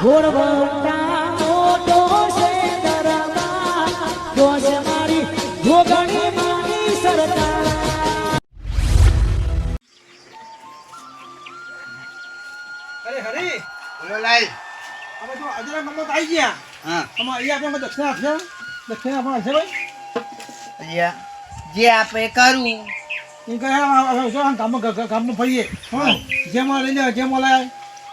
ઘોડવટા મોટો છે દરબાર જો મારી જોગણી માની સરકાર અરે હરી. બોલો લાઈ અમે તો અજરા આવી ગયા. હા. આમાં અહીંયા આપણે દક્ષિણ આપશે દક્ષિણ આપવા હશે ભાઈ. અહીંયા જે આપણે કરવું એ કહે ગામમાં ગામમાં ફરીએ. જેમાં લઈ લે જેમાં લાય.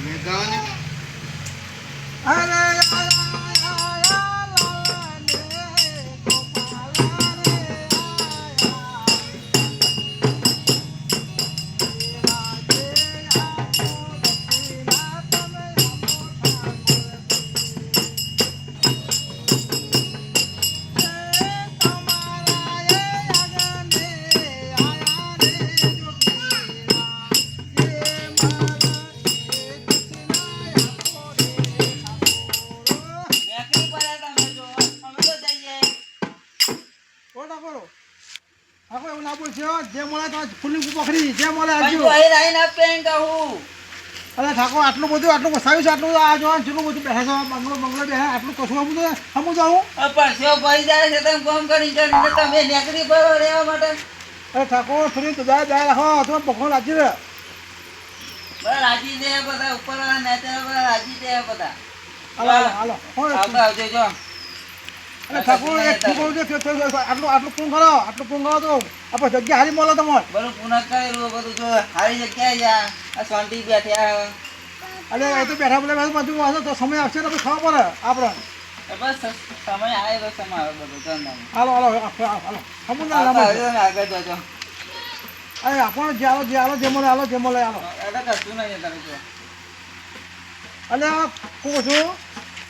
તમે ગાઓ ને અરે આયા, આયા, ઠાકોર આટલું બધું આટલું વસાવ્યું છે આટલું આ જોવાનું જેટલું બધું બેસે છે બંગલો બંગલો બેસે આટલું કશું આવું તો સમું જાઉં અરે ઠાકોર થોડી તો જાય રાખો તમે રહે રાજી દે બધા ઉપર રાજી દે બધા. હાલો હાલો હાલો આવજો જો. અરે ઠાકોર એક ઠીકરું છે, થયો, થયો, થયો. આટલું આટલું પૂરું કરો આટલું પૂરું કરો તો આપણે જગ્યા હારી મળે તમારે. બધું પુનઃ કરેલું બધું જો સારી જગ્યાએ આ શાંતિ બેઠ્યા અરે એ તો બેઠા બોલે બાજુ બધું વાંચો તો સમય આવશે તો ખબર પડે આપણે બસ સમય આવે બધું હાલો હાલો હાલો આવજો ને આગળ જજો. અરે આપણને જે હાલો જે હાલો જે મળે હાલો જે મળે હાલો એટલે કશું નહીં તમે અને આ કહું છું?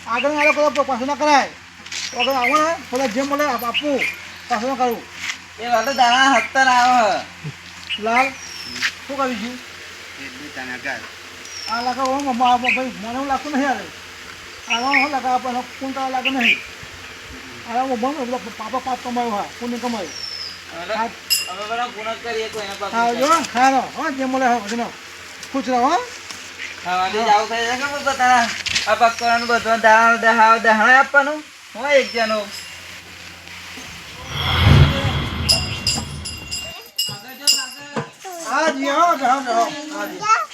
આગળ કરો પાછું ના કરાય. તો આગળ આવો ને બધા જે મળે આપ- આપવું પાછું ના કરવું એ વાતો દાણા હત્તર આવે. લાલ શું કરીશું? એટલું તને ગાય આ લાગે હો મમ્મા ભાઈ મને એવું લાગતું નહીં આવે આવા હું લાગે આપણને કોણ તારા લાગે નહીં? આ મમ્મા પાપા પાપ કમાયો હા કોને કમાયું? બધા હા ખારો હા જે મળે હા બધું ખુશ રહો હા છે બધા આ પાક કરવાનું બધું દાણા દહાવ દહાણા આપવાનું? હોય એક જણો. હા જી હો હા જી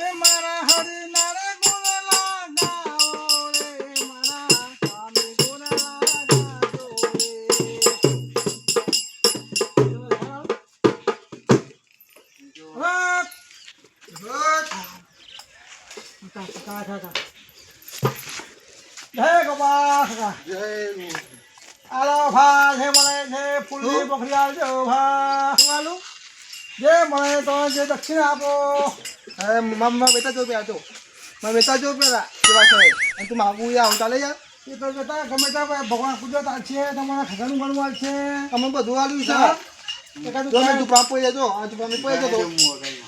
એ મારા હરી નારે ગુણ લાગાઓ રે મારા જે મળે આવજો જે તો જે દક્ષિણ આપો. અરે મમ્મા બેટા જો પેલા જો મમ્મા બેટા જો પેલા કેવા છે? અને તું માગું યાર ચાલે યાર. એ તો જતા ગમે ત્યાં ભગવાન કુદરત છે તમારા ખજાનું ગણવા છે. અમે બધું આવ્યું છે? જો મેં તું પાપ પડી જજો આ તું પાપ પડી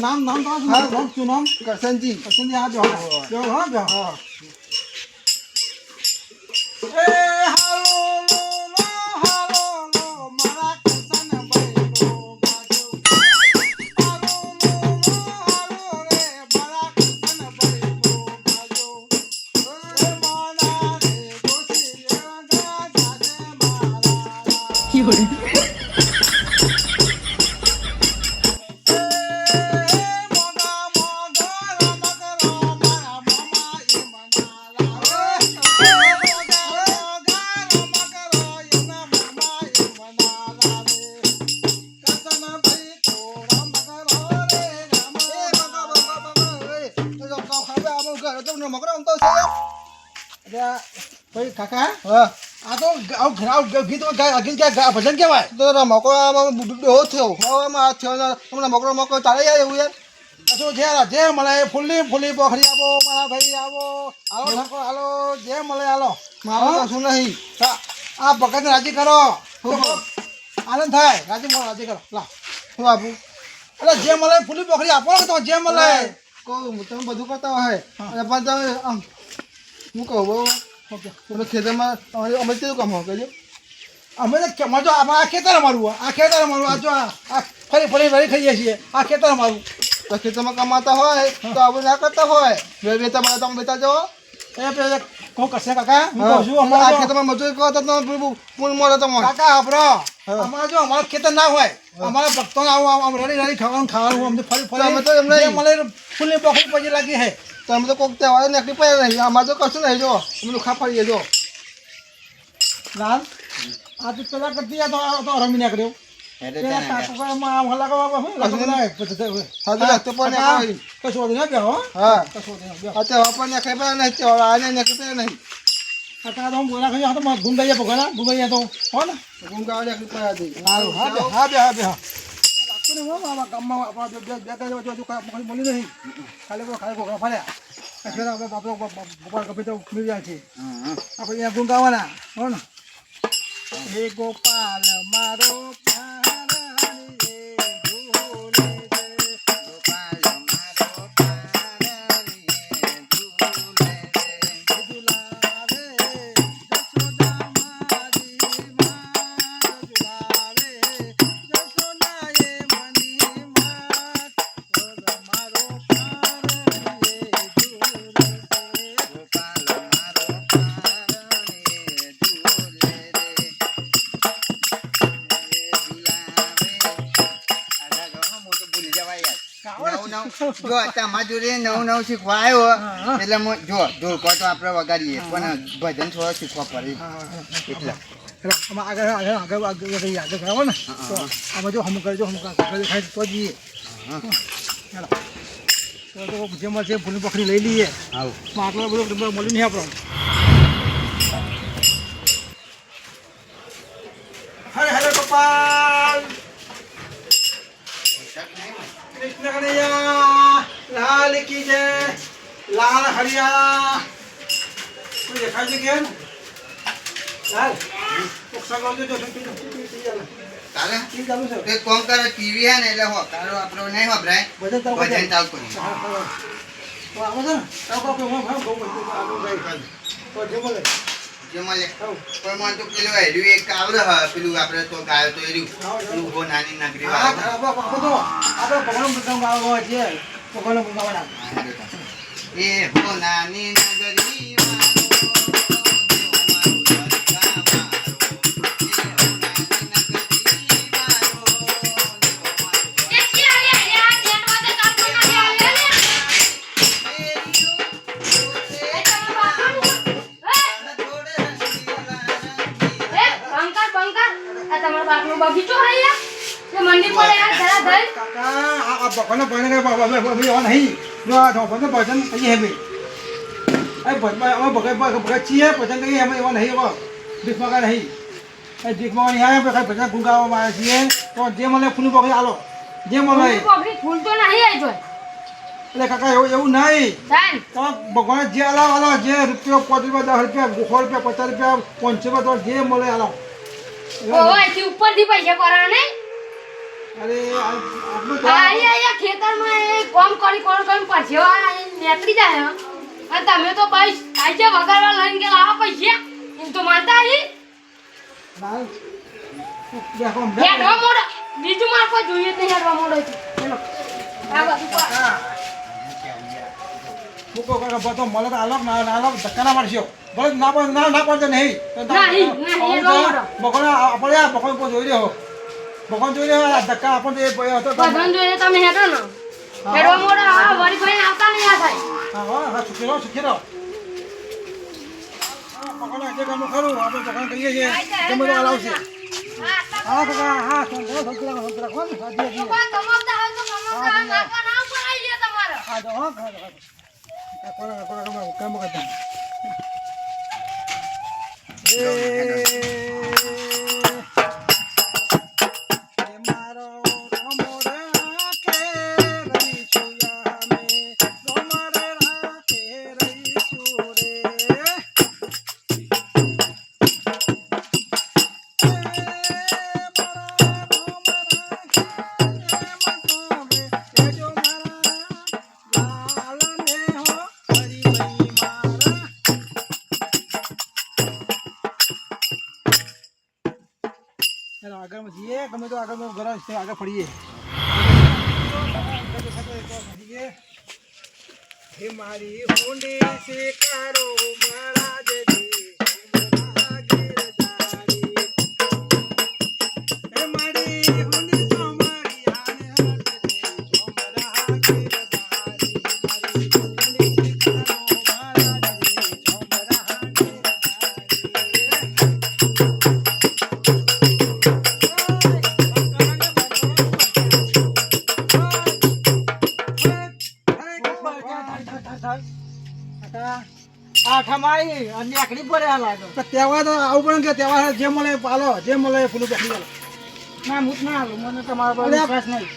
નામ? નામ નામ તો. નામ શું નામ? કરશનજી. પસંદ આ જો જો હા જો. હા. કાકા? હા. આ તો આવું ઘર- આવું ગીત ક્યાં ભજન કહેવાય? તો રમકડામાં બેહો થયો. હવામાં હાથ થયો તમને મકડો મકડો ચાલે યાર એવું યાર કશું જે જે મળે એ ફૂલની ફૂલી પોખરી આવો મારા ભાઈ આવો હાલો ઠાકોર હાલો. જે મળે હાલો. મારો હા? કશું નહીં. આ- ભગતને રાજી કરો. આનંદ થાય. રાજી કરો રાજી કરો. લા. શું આપું? એટલે જે મળે ફૂલી પોખરી આપો તો જે મળે. કહું તમે બધું કરતા હોય. પણ તમે આમ હું કહું બહુ તમે ખેતરમાં અમે કેવું કામ હોય કહેજો. અમે તો જો આ ખેતર અમારું આ. ખેતર અમારું. આ જો આ ફરી ફરી ફરી ખાઈએ છીએ. આ ખેતર અમારું. તો ખેતરમાં કમાતા હોય તો આપણે ના કરતા હોય. બે બે તમારે તમે બેતા જાઓ એ પેલે કોણ કરશે કાકા? હું કહું છું આ ખેતરમાં મજૂરી કરો તો તમે મળે કાકા. અમારે જો અમારા ખેતર ના હોય. અમારા ભક્તો આવું આમ રડી રડી ખાવાનું ખાવાનું અમને ફરી તો અમે તો એમ ફરી જે નહીં. મળે ફૂલની પોખરી પછી લાગી હે. તમે તો કોક તહેવાર નીકળી પડ્યા નહીં. આમાં તો કશું નહીં જો. તમે લુખા ફરીએ જો. લાલ આ તો પેલા કરતી તો રમી નીકળ્યો. ગુંગાઈએ ભગવાના, ગુંગાઈએ તો હો હા બે હા બે હા. હા આમાં ગામમાં આપણા વચ્ચે હજુ કાંઈ મળી નહીં ખાલી કોઈ ખાલી કોઈ ફર્યા એટલે આપણે આપણે ગોપાલ તો મળી જાય છે આપણે અહીંયા ગુંગાવાના હો ને ગોપાલ મારો પ્યારાની જો તમારા જોડે નવું નવું શીખવા આવ્યો એટલે હું જો ઢોલકો તો આપણે વગાડીએ. પણ ભજન થોડો શીખવા પડે. એટલે. આગળ આગળ આગળ આગળ આગળ આગળ ને. તો આમાં જો હમ કરજો હમ દેખાય તો જઈએ. હેલો તો જેમાં છે ફૂલની પકડી લઈ લઈએ. આવું આટલો બધો મળી નહીં આપણો હરે હરે ગોપાલ કૃષ્ણ કનૈયા લાલ કી જય હરિયા કોઈ દેખાય છે કેમ ચાલુ. કોમ કરે ટીવી હે ને એટલે હો તારો આપણો નહીં વપરાય ભજન પણ તો પેલું હેર્યું એક આવડે પેલું આપણે તો ગાયો તો એર્યું પેલું નાની નાગરી આપણે ભગવાન ભગવાન ગાવાના એ હો નાની નગરી વાળો, દેવ મારું દ્વારકા વાળો. એ હો નાની નગરી વાળો, દેવ મારું દ્વારકા બગીચો હૈયા મંદિર યાર જરા ધર કાકા આ આ ભગવાનના બાબા નહીં. જો આ ભજન ભજન કહીએ હે એ ભજન અમે ભગત ભગત છીએ ભજન કહીએ અમે એવા નહીં એવા ભીખમાં નહીં એ ભીખમાં ભજન ગુંગાવવામાં આવે છીએ તો જે મને ફૂલ પકડી આલો જે મળે ફૂલ તો નહીં આવી એટલે કાકા એવું એવું નહીં ભગવાન જે આલો આલો જે રૂપિયો પાંચ રૂપિયા દસ રૂપિયા સો રૂપિયા પચાસ રૂપિયા પાંચસો રૂપિયા જે મળે ઉપરથી પૈસા નહીં અરે આ- આઈ આઈ ખેતરમાં એ કામ કરી કરી કરી પરસેવા નેતરી જાય. અને તમે તો બસ આજે વગાડવા લઈને ગયા લાવો પૈસા એમ તો માનતા હી. હેડવા મોડો બીજું મારે કોઈ જોઈએ નહીં હેડવા મોડો ચલો આ બધું મૂકો કાકા બધો મળે તો ના ના આલો મારશો ભલે ના ના ના પડે નહીં. ભગવાન આપણે આ જોઈ રહ્યો ભગવાન જોઈને આ ધક્કા આપણને એ ભય હતો તો- જોઈને તમે હેડો ને હેડો મોડો આ વરી ભાઈ આવતા નહીં આ થાય હા હા હા સુખી રહો સુખી રહો ભગવાન આજે કામ ખરું આપણે ભગવાન કહીએ છીએ તમે તો હલાવશે હા કાકા હા સંતરા સંતરા સંતરા કોણ સાજી હાજી કમાવતા હોય તો કમાવતા નાખવા ના ઉપર આવી જાય તમારો હા તો હા હા હા કોણ કોણ કામ કામ કરતા એ આગળ પડીએ હે મારી હુંડી શિકારો તહેવાર તો આવું પણ કે તહેવાર જે મળે પાલો જે મળે ફૂલું બેસી ગયેલો. ના હું જ ના હાલું મને તમારા પર વિશ્વાસ નહીં.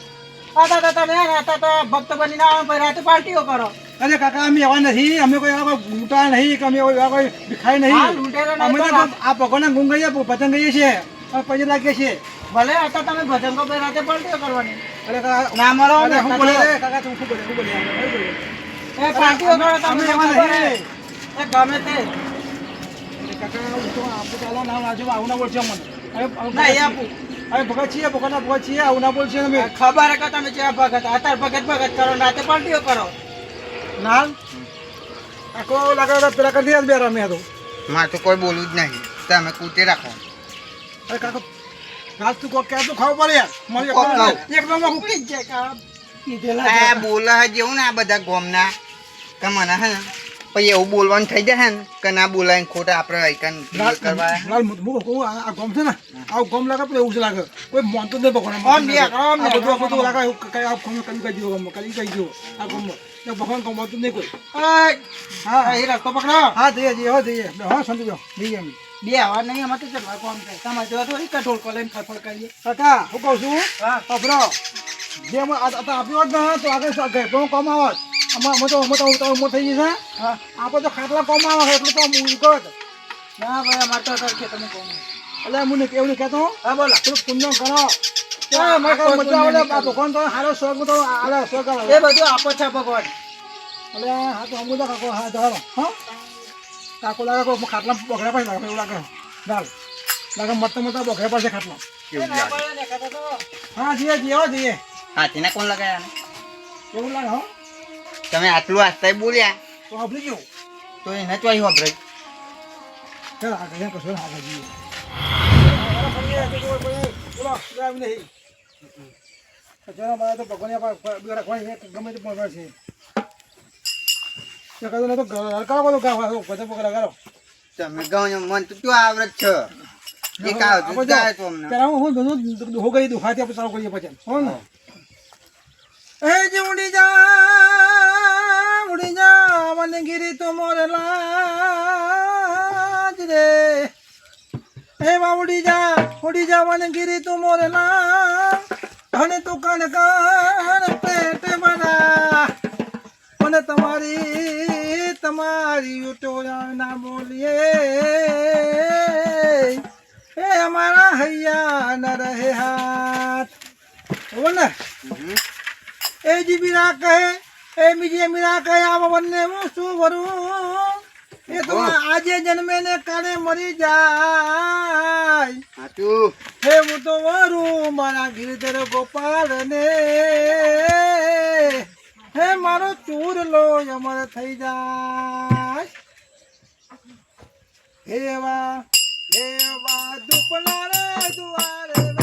આતા તો તમે આ તો ભક્ત બની ના પછી રાતે પાર્ટીઓ કરો. અરે કાકા અમે એવા નથી અમે કોઈ એવા કોઈ લૂંટા નહીં કે અમે એવા કોઈ ભિખારી નહીં. અમે તો આ ભગવાનના ગુણ ગઈએ ભજન ગઈએ છીએ અને પછી લાગીએ છીએ. ભલે હતા તમે ભજન કો રાતે પાર્ટીઓ કરવાની. અરે ના મારો હું બોલે કાકા તું શું બોલે શું બોલે? એ પાર્ટીઓ કરો તમે એવા નહીં. એ ગમે તે. કાકા હું તો આપું ચાલો ના આજુ આવું ના બોલશે મને. ના એ આપું. અરે ભગત છીએ ભગતના ભગત છીએ આવું ના બોલશે અમે ખબર કે તમે જ્યાં ભગત અત્યારે ભગત ભગત કરો ને રાતે કરો. ના? આખો લાગે પેલા કરી દે બે રમ્યા તો મારે તો કોઈ બોલવું જ નહીં. તમે કૂટે રાખો. અરે કાકા ઘાસ તું કોક ક્યાં તું ખાવું પડે યાર. મારી એક નંબર ઉકળી જ જાય કે. બોલા હે જેવું ને આ બધા ગોમના. કે મને હે? ને પછી એવું બોલવાનું થઈ જાય ને કે ના બોલાય ખોટા આપણે આઈકન કરવા મું કહું આ ગોમ છે ને આ ગમ લાગે પણ એવું જ લાગે. કોઈ મોનતો તો નહીં ભગવાન આમ ને આમ ને બધું બધું લાગે એવું કઈ આ ગમ કઈ કઈ ગોમ કઈ કઈ જીવો આ ને ભગવાન ગમ તો નહીં કોઈ. હા એ રસ્તો પકડો. હા જઈએ જઈએ હો જઈએ. હા શાંતિ જાઓ. જઈએ અમે બે આવા નહીં અમારે તો ચડવા કોમ છે. તમારે જોવા તો કઠોળ કો લઈને ફરફર કરીએ. કાકા હું કહું છું હા. પકડો જે આપ્યો જ ને તો આગળ ઘર કોમ આવત અમાર અમે તો અમે તો તો ઉમર થઈ જશે. હા. આપણે તો ખાટલા કોમ આવે એટલું તો હું ઉકળત ના ભાઈ અમારે તો કે તમે કોમ એટલે હું ને કેવું કહેતો હા. બોલા. થોડું પુણ્ય કરો. હા, કહે ભગવાન તો હારો સ્વર્ગ તો આલે સ્વર્ગ. એ બધું આપો છે ભગવાન. એટલે હા તો અમુક કાકો હા હા? કાકો લાગે કોઈ ખાટલા બગડ્યા પાસે લાગે એવું લાગે. ચાલ. લાગે મત મત બગડ્યા પડશે ખાટલા. કેવું લાગે? હા જઈએ જઈએ હો જઈએ હાથીને કોણ લગાયા? એવું લાગે હો. તમે આટલું આસ્તા બોલ્યા તો સાંભળી ગયો. તો એને તો અહીં સાંભળે. ચાલ આગળ જાય કશો આગળ જઈએ બાર તો ભગવાન રાખવાની છે ગમે તે પણ છે તમે ગાવ મન તો શું આવડત છે? એક આવતું જાય તો અમને. પેલા હું બધું હો ગઈ દુખાતી આપણે ચાલુ કરીએ પછી. હો ને? એ જે ઉડી જા ઉડી જા મને ગીરી તો મોરે લાજ રે. એ વા ઉડી જા ઉડી જા મને ગીરી તું મોરે લાજ. અને તું કણ કણ પેટ બના. મને તમારી તમારી ઉટો ના બોલીએ. એ અમારા હૈયા ન રહે હાથ. હો ને એ જી મીરા કહે એ બીજી મીરા કહે આ બંને હું શું ભરું એ તો આજે જન્મે ને કાલે મરી જાય. સાચું. હે હું તો વરું મારા ગિરધર ગોપાલ ને હે મારો ચૂર લો અમર થઈ જાય. હેવા એવા દુપલા રે દુઆરે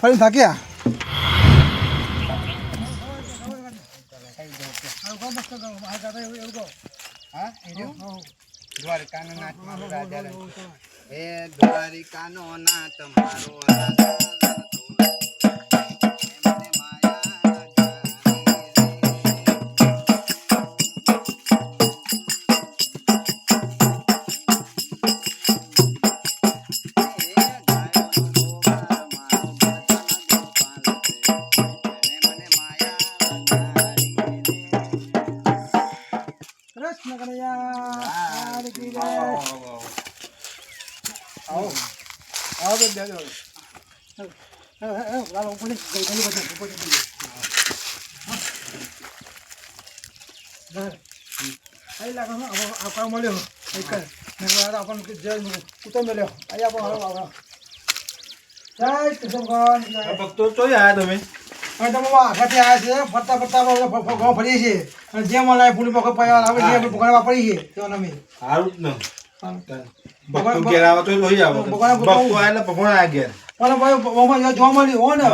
ફરી થાક્યા? દ્વારકાનો નાથ મારો રાજા એ દ્વારિકાનો નાથ મારો રાજા જય કૃષ્ણ ભગવાન ભક્તો ચોઈ તમે? તમે આઘાથી આવ્યા છે ફરતા ફરતા આપણે ફ- ફ- ગામ ફરીએ છીએ. અને જે મને પૂરી પકડ પૈયા આવે છે આપણે ભગવાન વાપરીએ છીએ અમે સારું જ ને. હા. ઘેર આવે તો લોહી આવે. ભગવાન- આયા એટલે ભગવાન આયા ઘેર. પણ ભાઈ જોવા મળ્યું હોય ને.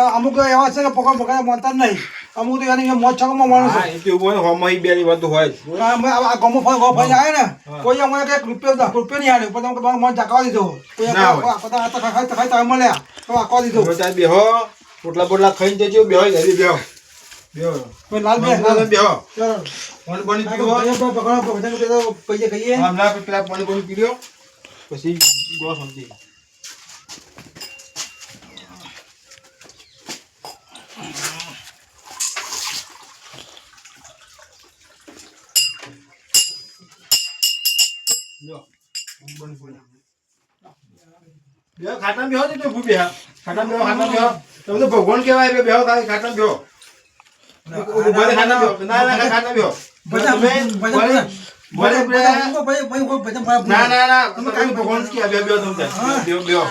અમુક એવા છે કે ભગવાન ભગવાન માનતા નહીં. અમુક તો મોજ છકમાં માણસ. એવું હોય હોમાં બેરી વધુ હોય આ ગમો ફોન ગો ફરીને આવે ને. કોઈ અમને કંઈક રૂપિયો દસ રૂપિયો નહીં આલ્યો પણ તમે મન જાકવા દીધો. કોઈ ખાઈ ખાઈ તમે મળ્યા તો આખવા દીધો. બેહો પોટલા પોટલા ખાઈને જજો બેહો ઘરે બેહો. બેહો. કોઈ લાલ બે તમે બેહો ચાલો પાણી પાણી આ પીવો ભગવાન ભગવાન ભજન કીધું કહીએ કહીએ હમણાં પેલા પાણી પાણી પીડ્યો પછી ગો સમજી લ્યો, પાણી પાણી બેહો ખાટા બેહો તો ભૂ બેહા. ખાટા બેહો ખાટા બેહો. તમે તો ભગવાન કહેવાય બે બેહો ખાલી ખાટા બેહો. ઊભા રહી ખાટા બેહો. ના ના ખાટા બેહો. ભજન તમે ભજન મને ભજન મને પેલા- ભજન ભજન ભજન ભજન ના ના ના. ભગવાન કે બે બે તમે. હા. બે બે હું.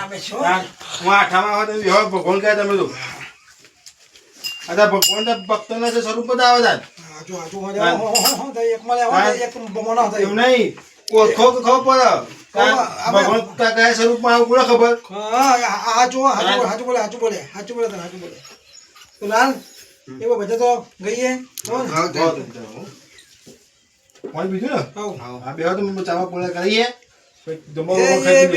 આઠામાં હોય તમે બેહો ભગવાન કહે તમે તો. અદા ભગવાન ના ભક્તોના ના સ્વરૂપ બધા આવે એક મળે નહીં. ઓળખો તો ખબર પડે. કયા સ્વરૂપમાં આવું ખબર? હા આ- આ જો હાચું હાચું બોલે હાચું બોલે હાચું બોલે હાચું બોલે તો લાલ એવો બધા તો ગઈએ. હો બીજું ને. હા બે તો ચાવા પૂરા કરીએ. જમવા ખાઈ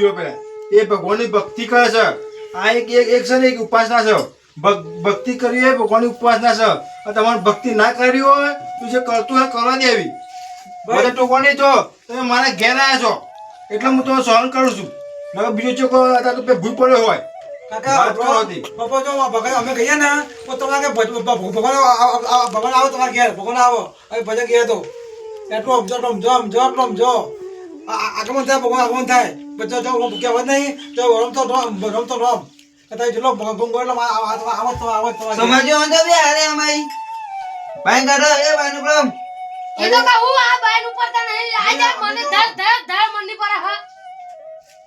એટલું પેલા એ ભગવાનની ભક્તિ કરે છે. આ એક એક એક છે ને એક ઉપાસના છે. ભક- ભક્તિ કરવી એ ભગવાનની ઉપાસના છે. તમારે ભક્તિ ના કરવી હોય તું જે કરતું હોય કરવા દેવી. બધા ટોકવાની છો તમે મારા ઘેર આવ્યા છો. એટલે હું તમને સહન કરું છું. નકર બીજો ચોકો ભૂલ પડ્યો હોય. ભગવાન અમે કહીએ ને તો તમારે ભગવાન આવો- ભગવાન તમારા ઘેર. ભગવાન આવો. ભજન કહે તો. એટલું સમજો સમજો સમજો એટલું સમજો આગમન થાય ભગવાન આગમન થાય. પછી જો હું કહેવત નહીં તો રમતો રમ રમતો રમ અત્યારે જેટલો ભગવાન બોલે એટલો આવત આ- આ- આવો તમારે- આવો જ તમારે ઘેર. સમજો વાંધો બે અરે અમાઈ ભાઈ કાઢો એ ભાઈ નું પ્રમ એ તો કહું આ તા નહીં આ જા મને ધર ધર ધર મંડી પર હા.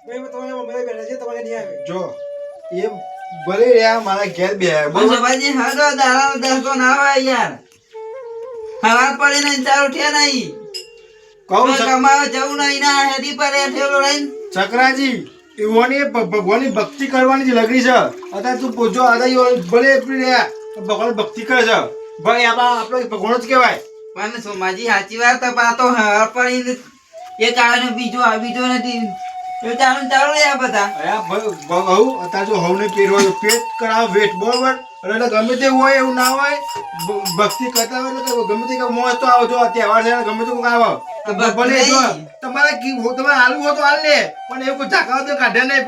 ભાઈ, તમારે બધા બેઠા છે તમારે નહીં આવે. જો એ ભલે રહ્યા મારા ઘેર બે બરોબર? હા તો દાડા દસ તો ના આવે યાર. હવા પડી નહીં ચાલુ થયા નહીં. કહું તમારે જવું નહીં ના હેડી પર ઠેલો રહીને. ચક્રાજી ઈવોની ભગવાનની ભક્તિ કરવાની જે લગડી છે. અત્યારે તું પૂછો આદા ઈવો ભલે ભગવાન ભક્તિ કરે છે. ભાઈ આપણા આપણો ભગવાન જ કહેવાય. પણ સોમાજી સાચી વાત તો પા તો પડીને એક આવે બીજો આ બીજો નથી. એ ચાલુ ચાલો રહ્યા બધા. ભ- અત્યારે જો હવને હોય પેટ કરાવ વેટ બરોબર? એટલે ગમે તે હોય એવું ના હોય ભક્તિ કરતા હોય એટલે ગમે તે મોજ તો આવો જો તહેવાર છે ગમે તે કોઈક આવો. ભલે જો તમારે તમારે હાલવું હોય તો હાલ લે. પણ એવું કોઈ ઝાકાવ તો કાઢે નહીં.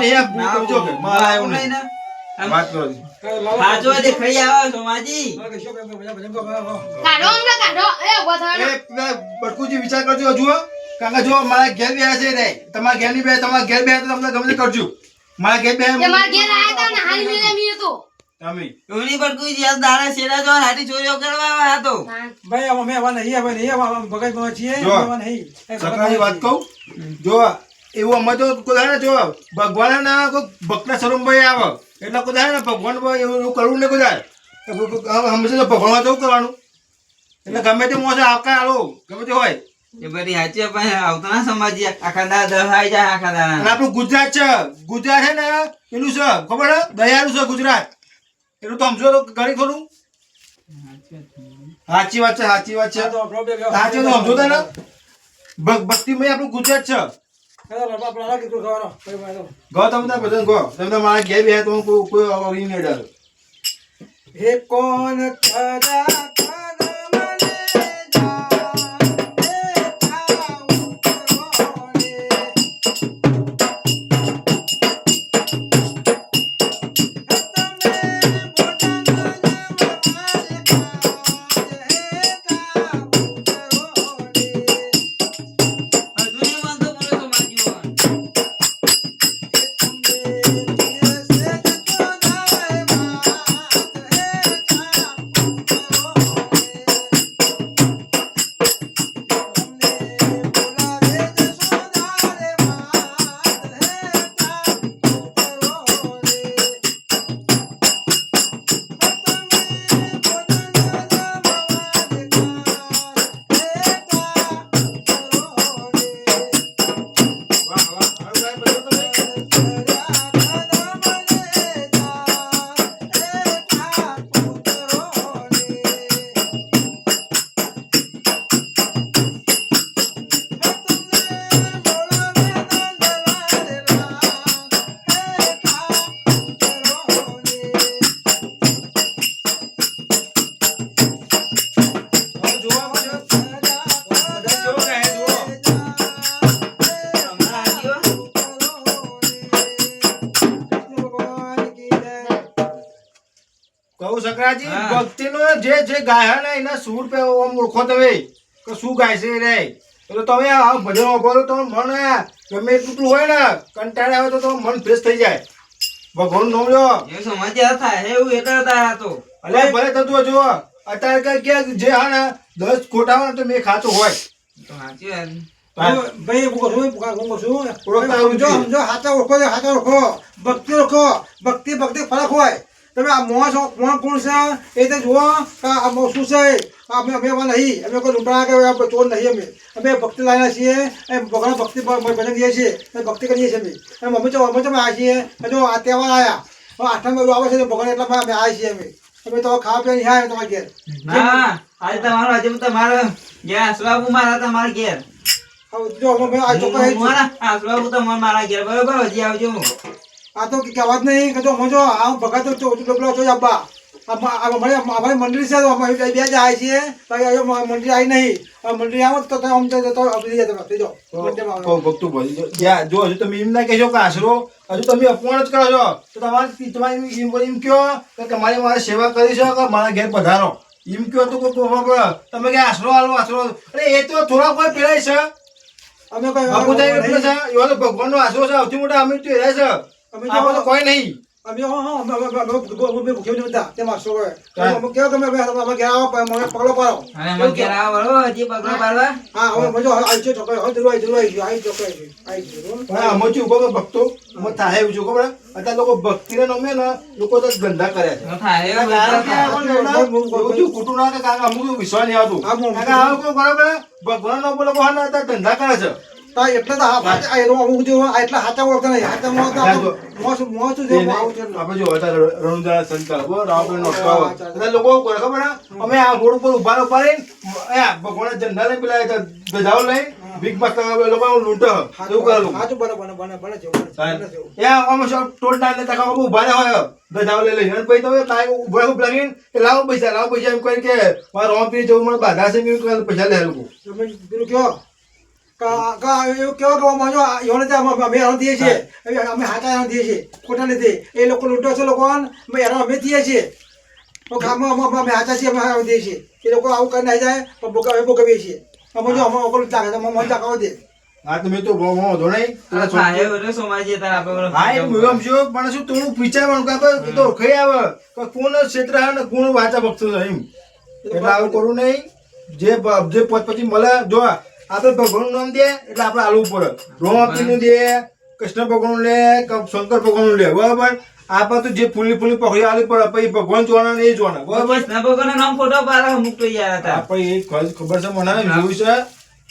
નહીં આપવું ના જો મારે નહીં. ને વાત કરો છો. દેખાઈ આવે સોમાજી મારે. કાઢો કાઢો. એ બટકુજી વિચાર કરજો હજુ હો. કારણ કે જો મારા ઘેર બે છે રે. તમારા ઘેરની બે તમારા ઘેર બે તો તમને ગમે તે કરજો. મારા ઘેર બે મારા ઘેર આયા તા ને હાલી મેલે મી તો. તમે. એમની પર કોઈ દિવસ દાડા શેરા જો હાટી ચોરીઓ કરવા આવ્યા હતો. ભાઈ અમે એવા નહીં હવે નહીં એવા ભગતમાં છીએ. જો. નહીં એ વાત કહું? જો એવું અમે તો કોઈ ને જો ભગવાન ના કોઈ ભક્તના સ્વરૂપભાઈ આવે. એટલે કોઈ ને ભગવાન ભાઈ એવું એવું કરવું ને કોઈ હંમેશા તો ભગવાન જવું કરવાનું? એટલે ગમે તે મોસે આવકાર આવો ગમે તે હોય. એ બધી સાચી પણ આવતો ના સમાજી આખા દાડા દહાઈ જાય આખા અને આપણું ગુજરાત છે ગુજરાત છે ને પેલું છે ખબર દયાળુ છે ગુજરાત. એટલું તો સમજો તો ઘણી ખરું સાચી વાત છે સાચી વાત છે. સાચી તો સમજો ને? ભક્તિમય આપણું ગુજરાત છે. ગો તમે બધા ગો. તમે તો મારા ઘેર બે તો કોઈ કોઈ અવરી નહીં ડર હે કોણ ખરા? રે. ગાય ને એને સૂર પે આમ ઓળખો તમે કે શું ગાય છે રે એટલે તમે આ ભજન વાપરો તો મન ગમે એટલું હોય ને કંટાળે આવે તો તમારું મન ફ્રેશ થઈ જાય. ભગવાન નો લો એ સમજ્યા થાય એવું એટલે થાય તો અલે ભલે થતું જો અત્યારે કઈ કે જે હા ને દસ ખોટા હોય તો મેં ખાતું હોય. તો સાચી વાત. ભાઈ હું છું, હું કહું છું. સમજો, હાચા ઓળખો હાચા ઓળખો. ભક્તિ ઓળખો ભક્તિ ભક્તિ ફરક હોય. તમે આ મોહ છો મોહ કોણ છે? એ તો જુઓ આ શું છે? અમે અમે એવા નહીં અમે કોઈ લૂંટણા કે ચોર નહીં અમે. અમે ભક્તિ લાવ્યા છીએ એ ભગવાન ભક્તિ ભજન કરીએ છીએ ભક્તિ કરીએ છીએ અમે. અમે તો અમે તો આવ્યા છીએ જો આ તહેવાર આવ્યા હવે આઠમ બધું આવે છે ભગવાન એટલા અમે આવ્યા છીએ અમે. અમે તો ખાવા પીવા નહીં આવ્યા તમારા ઘેર. ના આજે તમારો આજે તમારો ગયા સ્વાબુ મારા તમારા ઘેર. જો અમે આ ચોખ્ખા મારા આસવા હું તો મારા ઘેર બરોબર હજી આવજો. આ તો કહેવાત નહીં કે જો અમે જો આ ભગા તો ડબલો છો આ અમારી મંડળી છે તો બે જ આવે તો મ- મંડળી આવી નહીં. મંડળી આવો તો તો આમ તો તો જો. તો જો- જો હજુ તમે એમ ના કહેશો કે આશરો હજુ તમે અપમાન જ કરો છો. તો તમારે તમારી એમ કહો કે તમારી મારે સેવા કરી છે કે મારા ઘેર પધારો? એમ કહો તો કોઈ તમે કે આશરો આલો આશરો. અરે એ તો થોડા કોઈ પેલાય છે. અમે કોઈ ભગવાન છે. તો ભગવાનનો આશરો છે. સૌથી મોટા અમે તો એ છે. અમે તો કોઈ નહીં. અમે હા હા અમે અમે અમે અમે ભૂખ્યો નહીં હતા તે મારશો અમે કેવો તમે અમે અમે ઘેર આવો પણ પગલો પાડો. હવે ઘેર આવો બરોબર હજી પગલો પાડવા. હા હવે મજો આવી છે ચોખ્ખો હવે જરૂર આવી જરૂર આવી આવી ચોખ્ખો આવી ગયું આવી અમે શું ખબર ભક્તો અમે થાય એવું ખબર અત્યારે લોકો ભક્તિને નમે ને લોકો તો ધંધા કરે છે. તો થાય એવું કારણ કે થાય. આપણને એવડા એવું થયું ખોટું ના કે કારણ કે અમુક વિશ્વાસ નહીં આવતું. હા, હું- કારણ લોકો બરાબર ભગવાનનો બોલો કોણ હતા ધંધા કરે છે. તા એટલે તો આ હાચા- આ એનો અમુક જો આ એટલા હાચા ઓળખતા નહીં હાચા મોં તો હા, જો. શું- મોં શું છે, મોં આવું છે આપણે જો અત્યારે રણુજા સંકલ્પ બરાબર, રાવણ નો અટકાવો. એટલે લોકો શું ખબર અમે આ રોડ ઉપર ઊભા ઊભા રહીને ઝંડા લઈને પેલા ભીખ માંગતા હોય, એ લોકો લૂંટે. એવું કરે લોકો. હાચું બને બને. એ ટોલ ઊભા હોય લઈ અને પછી તમે કાંઈ ઊભા ઊભા રહીને લાવો પૈસા લાવો પૈસા એમ કરીને કે મારે રોમ પી જવું મને બાધા છે પૈસા લે લોકો તમે પેલું કયો કેવો આમાં જો યોને ત્યાં અમે- હેરાન થઈએ છીએ અમે હાચા હેરાન થઈએ છીએ ખોટા નથી એ લોકો લૂંટો છે લોકો અમે અમે થઈએ છીએ તો ગામમાં હાચા છીએ અમે હેરાન થઈએ છીએ એ લોકો આવું કરીને આવી જાય તો ભોગ- અમે જો અમે ઓકલું છે, અમે મને દે હા તો બહુ તો થાય એવું એટલે સોમાજી આપણે હા એ બરોબર. હું છું પણ શું થોડું વિચારવાનું તો ઓળખાઈ આવે કે કોણ ક્ષેત્ર હે ને કોણ વાચા ભક્તો એમ એટલે આવું કરવું નહીં જે પદ પછી મળે જો આપણે ભગવાનનું નામ દે એટલે આપણે આલવું પડે. રોમાપીનું દે કૃષ્ણ ભગવાનનું લે શંકર ભગવાનનું લે બરાબર? આપણે તો જે ફૂલી ફૂલી પકડી આલી પડે પછી ભગવાન જોવાના ને એ જોવાના બરાબર? કૃષ્ણ ભગવાન નામ ખોટો પારા અમુક તો યાર હતા. આપણે એ ખબર છે મને જોયું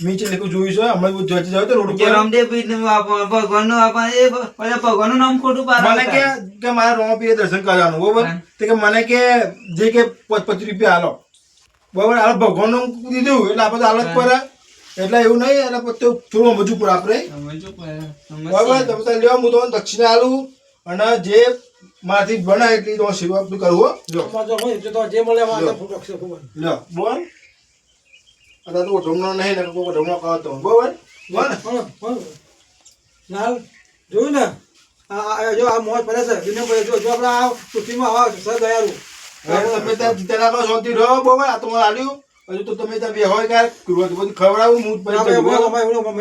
છે છે લેખું જોયું છે હમણાં જતી જાવ તો રોડ ઉપર. રામદેવ ભગવાનનું ભગવાનનું આપણે એ બધા ભગવાનનું નામ ખોટું પાડે મને કે કે મારે રોમાપીરે દર્શન કરવાનું બરોબર? તે કે મને કે જે કે પચ પચીસ રૂપિયા હાલો બરોબર? હાલ ભગવાનનું દીધું એટલે આપણે તો જ પડે. એટલે એવું નહીં એટલે પછી થોડું સમજવું પડે આપણે. બરોબર. તમે તાર લેવા હું તમને દક્ષિણા આલું અને જે મારાથી બને એટલી તો સેવા બધું કરવું હો. જો અમારે હોય તો જે મળે લો બોલ. અત્યારે તો ઢમણો નહીં ને કોઈ ઢમણો કરતો બરોબર? બોલ. હા, હા. લાલ જોયું ને? આ આ- જો આ મોજ પડે છે. દુનિયા પડે જો જો આપણે આ પૃથ્વીમાં આવા સર હવે તમે ત્યાં જીતા રાખો શાંતિ રહ્યો બરોબર આ તો મને આલ્યું. હજુ તો તમે ત્યાં બે હોય ક્યાંક બધું ખવડાવું હું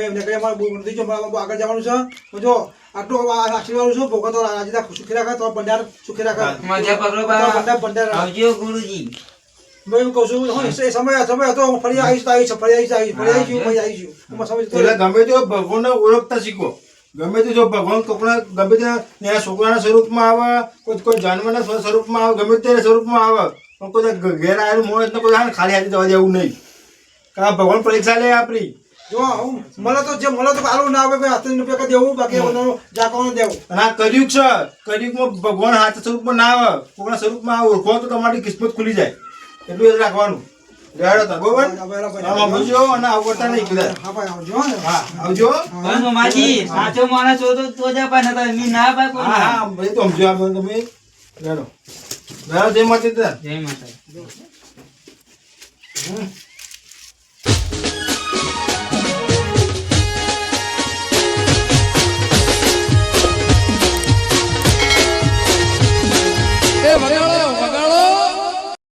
એમને કહીએ અમારે બહુ નથી જો આગળ જવાનું છે જો આટલું આ આશીર્વાદ છું ભોગો આજે સુખી રાખે તો ભંડાર સુખી રાખે ભંડાર આવજો ગુરુજી મેં એમ કહું છું હા, સમય સમય હતો હું ફરી આવીશ આવીશ ફરી આવીશ આવીશ ફરી આવીશું ફરી આવીશું એટલે ગમે તે ભગવાનને ઓળખતા શીખો ગમે તે જો ભગવાન કોકના ગમે તે છોકરાના સ્વરૂપમાં આવે કોઈ કોઈ જાનવરના સ્વરૂપ સ્વરૂપમાં આવે ગમે તે સ્વરૂપમાં આવે કોઈ ઘેર આવેલું મોણ એટલે કોઈ ખાલી હાથે જવા દેવું નહીં. કારણ ભગવાન પરીક્ષા લે આપણી? જો હું મને તો જે મને તો આલું ના આવે ભાઈ હાથે રૂપિયા કરી દેવું બાકી એનું જાકવાનું દેવું. હા કર્યું છે. કળિયુગમાં ભગવાન હાથ સ્વરૂપમાં ના આવે. કોકના સ્વરૂપમાં આવે ઓળખો તો તમારી કિસ્મત ખુલી જાય. એટલું જ રાખવાનું. રેડો તાર, બરોબર. આમાં અને આવડતા નહીં કદાચ. હા ભાઈ આવજો ને હા આવજો. પણ સાચો માણસ તો તો જ અપાય નહીંતર ના કોઈ હા. ભાઈ તો સમજો આ તમે. રેડો. જય માતા જય માતા.